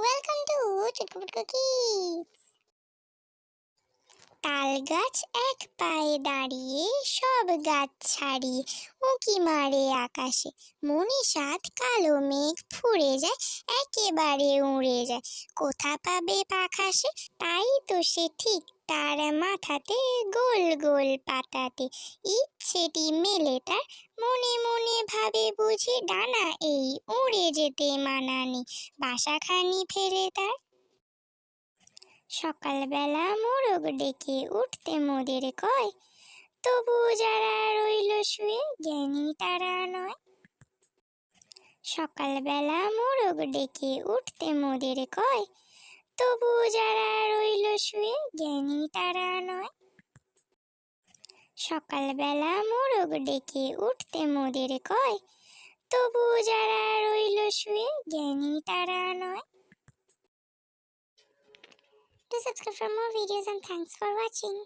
Welcome to চুটকুটকু kids তাল গাছ এক পায়ে দাঁড়িয়ে সব গাছ ছাড়িয়ে উঁকি মারে আকাশে। মনে কালো মেঘ ফুরে যায়, একেবারে উড়ে যায়। কোথা পাবে পাখাসে তাই তো সে ঠিক তার মাথাতে গোল গোল পাতাতে। ইচ্ছেটি মেলে তার ভাবে বুঝি ডানা এই উড়ে যেতে মানানি। বাসাখানি ফেলে তার। সকালবেলা মোরগ ডেকে উঠতে মোদের কয়, তবু যারা রইল শুয়ে জ্ঞানী তারা নয়। সকালবেলা মোরগ ডেকে উঠতে মোদের কয়, তবু যারা রইল শুয়ে জ্ঞানী তারা নয়। সকালবেলা মোরগ ডেকে উঠতে মোদের কয় তবু যারা রইল শুয়ে জ্ঞানী তারা নয় Do subscribe for more videos and thanks for watching.